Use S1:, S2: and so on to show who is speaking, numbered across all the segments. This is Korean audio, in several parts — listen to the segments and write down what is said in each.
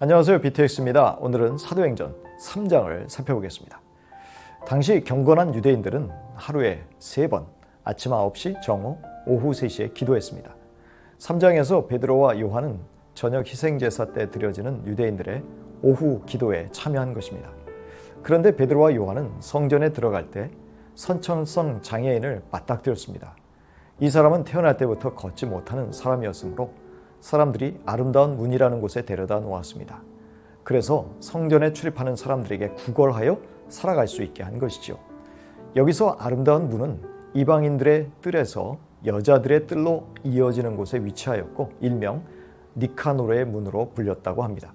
S1: 안녕하세요. BTX입니다. 오늘은 사도행전 3장을 살펴보겠습니다. 당시 경건한 유대인들은 하루에 세번 아침 9시, 정오, 오후 3시에 기도했습니다. 3장에서 베드로와 요한은 저녁 희생제사 때 드려지는 유대인들의 오후 기도에 참여한 것입니다. 그런데 베드로와 요한은 성전에 들어갈 때 선천성 장애인을 맞닥뜨렸습니다. 이 사람은 태어날 때부터 걷지 못하는 사람이었으므로 사람들이 아름다운 문이라는 곳에 데려다 놓았습니다. 그래서 성전에 출입하는 사람들에게 구걸하여 살아갈 수 있게 한 것이지요. 여기서 아름다운 문은 이방인들의 뜰에서 여자들의 뜰로 이어지는 곳에 위치하였고 일명 니카노르의 문으로 불렸다고 합니다.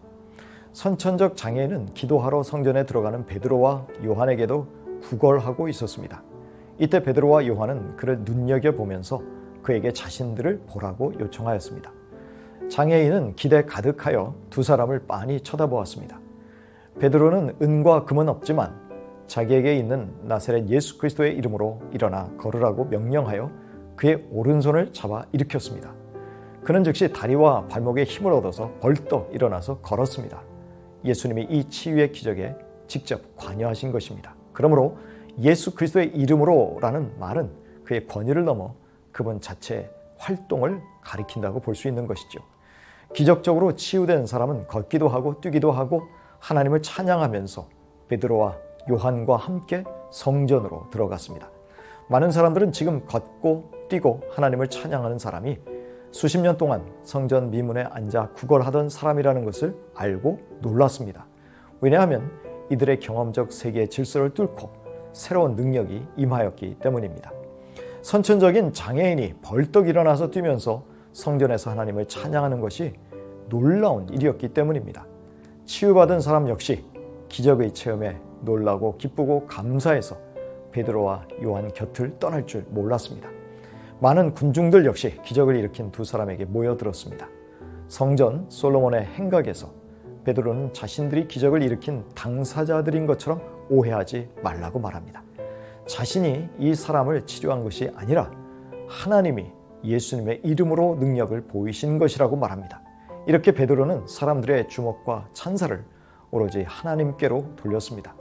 S1: 선천적 장애인은 기도하러 성전에 들어가는 베드로와 요한에게도 구걸하고 있었습니다. 이때 베드로와 요한은 그를 눈여겨 보면서 그에게 자신들을 보라고 요청하였습니다. 장애인은 기대 가득하여 두 사람을 빤히 쳐다보았습니다. 베드로는 은과 금은 없지만 자기에게 있는 나사렛 예수 그리스도의 이름으로 일어나 걸으라고 명령하여 그의 오른손을 잡아 일으켰습니다. 그는 즉시 다리와 발목에 힘을 얻어서 벌떡 일어나서 걸었습니다. 예수님이 이 치유의 기적에 직접 관여하신 것입니다. 그러므로 예수 그리스도의 이름으로라는 말은 그의 권위를 넘어 그분 자체의 활동을 가리킨다고 볼 수 있는 것이죠. 기적적으로 치유된 사람은 걷기도 하고 뛰기도 하고 하나님을 찬양하면서 베드로와 요한과 함께 성전으로 들어갔습니다. 많은 사람들은 지금 걷고 뛰고 하나님을 찬양하는 사람이 수십 년 동안 성전 미문에 앉아 구걸하던 사람이라는 것을 알고 놀랐습니다. 왜냐하면 이들의 경험적 세계의 질서를 뚫고 새로운 능력이 임하였기 때문입니다. 선천적인 장애인이 벌떡 일어나서 뛰면서 성전에서 하나님을 찬양하는 것이 놀라운 일이었기 때문입니다. 치유받은 사람 역시 기적의 체험에 놀라고 기쁘고 감사해서 베드로와 요한 곁을 떠날 줄 몰랐습니다. 많은 군중들 역시 기적을 일으킨 두 사람에게 모여들었습니다. 성전 솔로몬의 행각에서 베드로는 자신들이 기적을 일으킨 당사자들인 것처럼 오해하지 말라고 말합니다. 자신이 이 사람을 치료한 것이 아니라 하나님이 예수님의 이름으로 능력을 보이신 것이라고 말합니다. 이렇게 베드로는 사람들의 주목과 찬사를 오로지 하나님께로 돌렸습니다.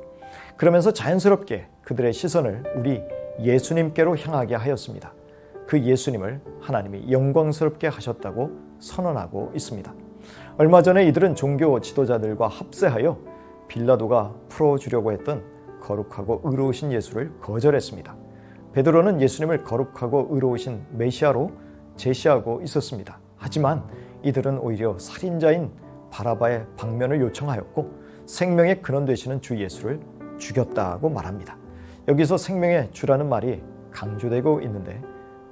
S1: 그러면서 자연스럽게 그들의 시선을 우리 예수님께로 향하게 하였습니다. 그 예수님을 하나님이 영광스럽게 하셨다고 선언하고 있습니다. 얼마 전에 이들은 종교 지도자들과 합세하여 빌라도가 풀어주려고 했던 거룩하고 의로우신 예수를 거절했습니다. 베드로는 예수님을 거룩하고 의로우신 메시아로 제시하고 있었습니다. 하지만 이들은 오히려 살인자인 바라바의 방면을 요청하였고 생명의 근원 되시는 주 예수를 죽였다고 말합니다. 여기서 생명의 주라는 말이 강조되고 있는데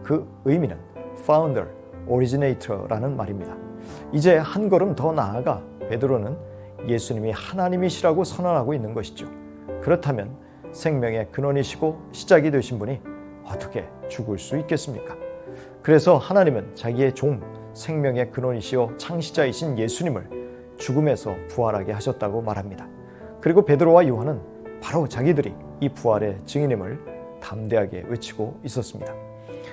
S1: 그 의미는 founder, originator라는 말입니다. 이제 한 걸음 더 나아가 베드로는 예수님이 하나님이시라고 선언하고 있는 것이죠. 그렇다면 생명의 근원이시고 시작이 되신 분이 어떻게 죽을 수 있겠습니까? 그래서 하나님은 자기의 종, 생명의 근원이시요 창시자이신 예수님을 죽음에서 부활하게 하셨다고 말합니다. 그리고 베드로와 요한은 바로 자기들이 이 부활의 증인임을 담대하게 외치고 있었습니다.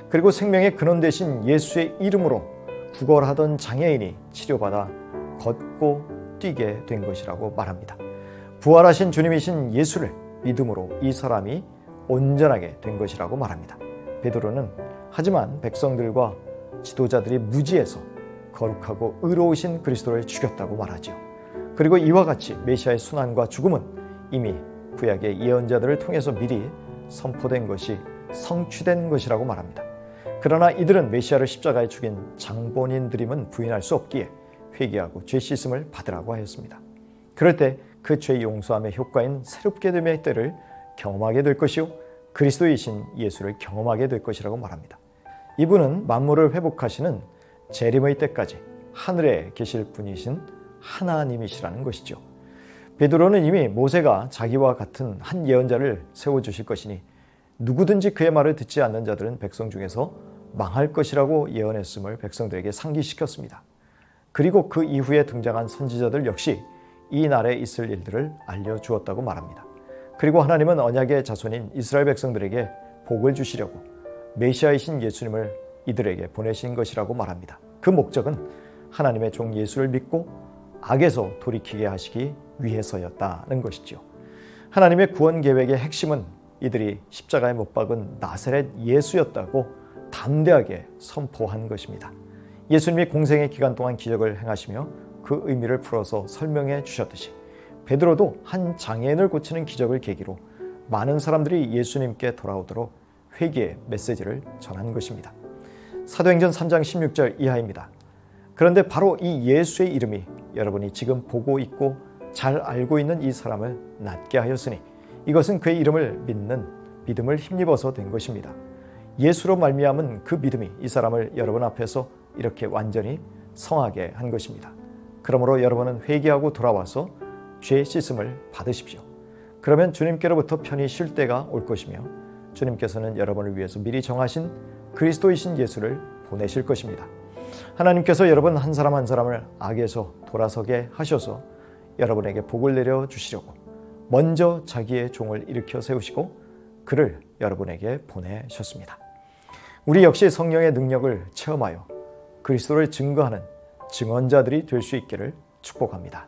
S1: 그리고 생명의 근원 되신 예수의 이름으로 구걸하던 장애인이 치료받아 걷고 뛰게 된 것이라고 말합니다. 부활하신 주님이신 예수를 믿음으로 이 사람이 온전하게 된 것이라고 말합니다. 베드로는 하지만 백성들과 지도자들이 무지해서 거룩하고 의로우신 그리스도를 죽였다고 말하지요. 그리고 이와 같이 메시아의 순환과 죽음은 이미 구약의 예언자들을 통해서 미리 선포된 것이 성취된 것이라고 말합니다. 그러나 이들은 메시아를 십자가에 죽인 장본인들임은 부인할 수 없기에 회개하고 죄 씻음을 받으라고 하였습니다. 그럴 때 그 죄 용서함의 효과인 새롭게 됨의 때를 경험하게 될 것이요 그리스도이신 예수를 경험하게 될 것이라고 말합니다. 이분은 만물을 회복하시는 재림의 때까지 하늘에 계실 분이신 하나님이시라는 것이죠. 베드로는 이미 모세가 자기와 같은 한 예언자를 세워 주실 것이니 누구든지 그의 말을 듣지 않는 자들은 백성 중에서 망할 것이라고 예언했음을 백성들에게 상기시켰습니다. 그리고 그 이후에 등장한 선지자들 역시 이 날에 있을 일들을 알려주었다고 말합니다. 그리고 하나님은 언약의 자손인 이스라엘 백성들에게 복을 주시려고 메시아이신 예수님을 이들에게 보내신 것이라고 말합니다. 그 목적은 하나님의 종 예수를 믿고 악에서 돌이키게 하시기 위해서였다는 것이지요. 하나님의 구원 계획의 핵심은 이들이 십자가에 못 박은 나사렛 예수였다고 담대하게 선포한 것입니다. 예수님이 공생의 기간 동안 기적을 행하시며 그 의미를 풀어서 설명해 주셨듯이 베드로도 한 장애인을 고치는 기적을 계기로 많은 사람들이 예수님께 돌아오도록 회개의 메시지를 전한 것입니다. 사도행전 3장 16절 이하입니다. 그런데 바로 이 예수의 이름이 여러분이 지금 보고 있고 잘 알고 있는 이 사람을 낫게 하였으니 이것은 그의 이름을 믿는 믿음을 힘입어서 된 것입니다. 예수로 말미암은 그 믿음이 이 사람을 여러분 앞에서 이렇게 완전히 성하게 한 것입니다. 그러므로 여러분은 회개하고 돌아와서 죄 씻음을 받으십시오. 그러면 주님께로부터 편히 쉴 때가 올 것이며 주님께서는 여러분을 위해서 미리 정하신 그리스도이신 예수를 보내실 것입니다. 하나님께서 여러분 한 사람 한 사람을 악에서 돌아서게 하셔서 여러분에게 복을 내려 주시려고 먼저 자기의 종을 일으켜 세우시고 그를 여러분에게 보내셨습니다. 우리 역시 성령의 능력을 체험하여 그리스도를 증거하는 증언자들이 될 수 있기를 축복합니다.